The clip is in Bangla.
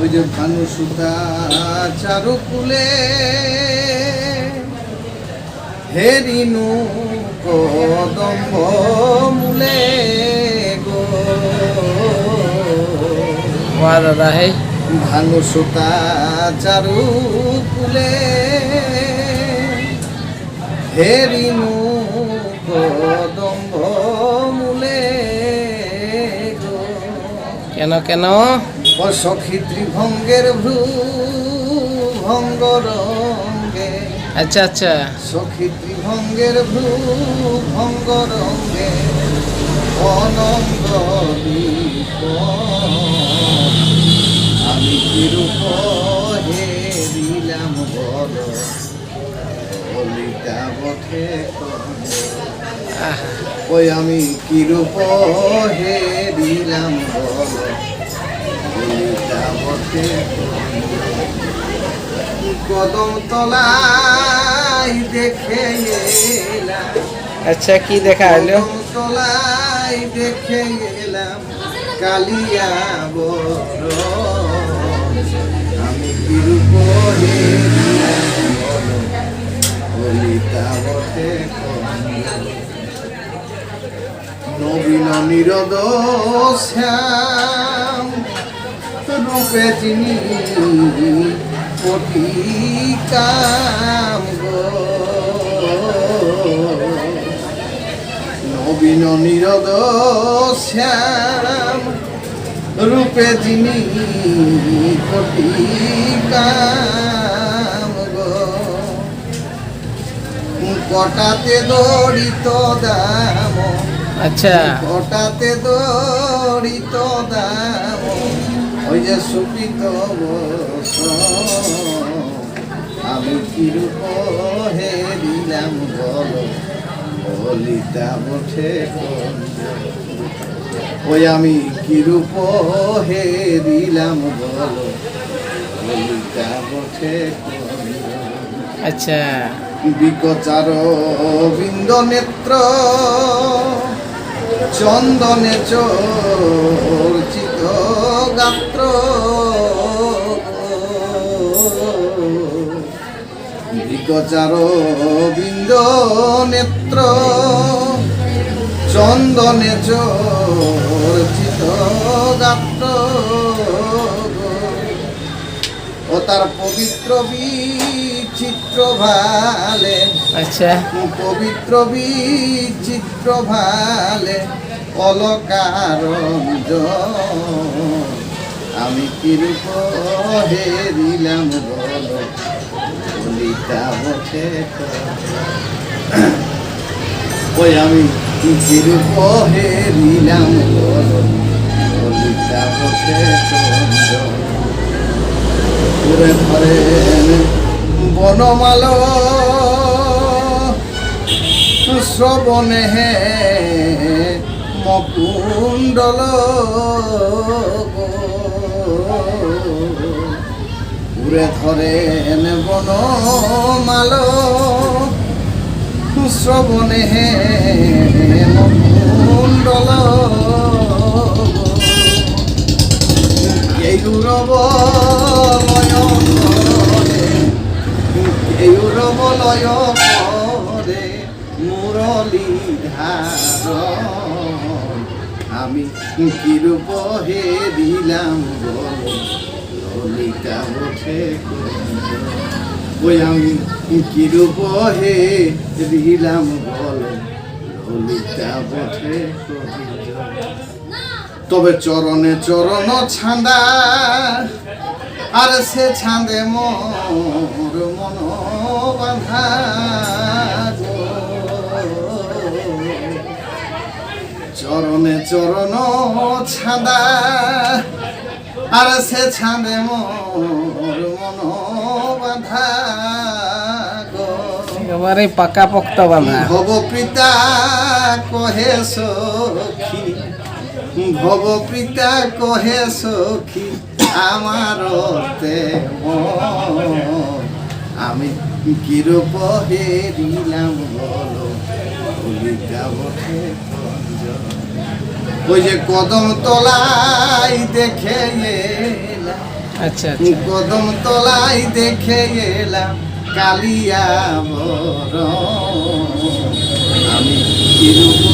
ওই যে ভানু সুতা চারু কুলে হেরিনু কদম্ব মূলে গো ভানু সুতা চারু কুলে হেরিনু কদম্ব মুলে গো। কেন কেন? সখী ত্রিভঙ্গের ভ্রু ভঙ্গ রঙ্গে। আচ্ছা আচ্ছা। সখী ত্রিভঙ্গের ভ্রু ভঙ্গ রঙ্গে অনঙ্গ আমি কিরূপ হে দিলাম বল বলিতা বঠে আহ, ওই আমি কিরূপ হে দিলাম কদম তলাই দেখে আচ্ছা কি দেখা কদম তলাই দেখে এলাম। কালিয়া বড় আমি কিরূপ হে দিলাম বল বলিতা বটে নবীন নিরদ শ্যাম। রূপে যিনি কোটি কাম গো। নবীন নিরদ শ্যাম, রূপে যিনি কোটি কাম কটাতে দড়িত দাম আচ্ছা। কটাতে দড়িত দাম ওই যে সুপিত আমি কিরূপ হে দিলাম বল বলিতা বঠে ওই আমি কিরূপ হে দিলাম বল বলিতা বঠে আচ্ছা। বিকচার বিন্দ নেত্র চন্দনে চর্চিত গাত্র। বিকচার বিন্দ নেত্র। চন্দনে চর্চিত গাত্র। ও তার পবিত্র বিচিত্র ভালে আচ্ছা পবিত্র বিচিত্র ভালে অলকার আমি কিরূপ হেরিলাম বল? বলিতা বটে ওই আমি কিরূপ হেরিলাম বল? বলিতা বটে ঘুরে ধরেন বনমাল শ্রবণে মকুণ্ডল। ঘুরে ধরেন বনমাল শ্রবণে এইরব লয় করে মুরলী হে দিলাম ললিতা ওঠে ওই আমি কিরূপ হে দিলাম বল ললিতা ওঠে তবে চরণে চরণ ছান্দা আর সে ছান্দে মোর মন বাঁধা। চরণে চরণ ছান্দা আর সে ছান্দে মোর মন বাঁধা গো একেবারে পাকা পোক্ত বাঁধা ভব পিতা কহে সখী ভব পিতা কহে সখী আমার তে আমি কিরূপ হেরিলাম বলো ওই যে কদম তলাই দেখে এলাম। আচ্ছা আচ্ছা। কদম তলায় দেখে এলাম কালিয়া বর আমি কিরূপ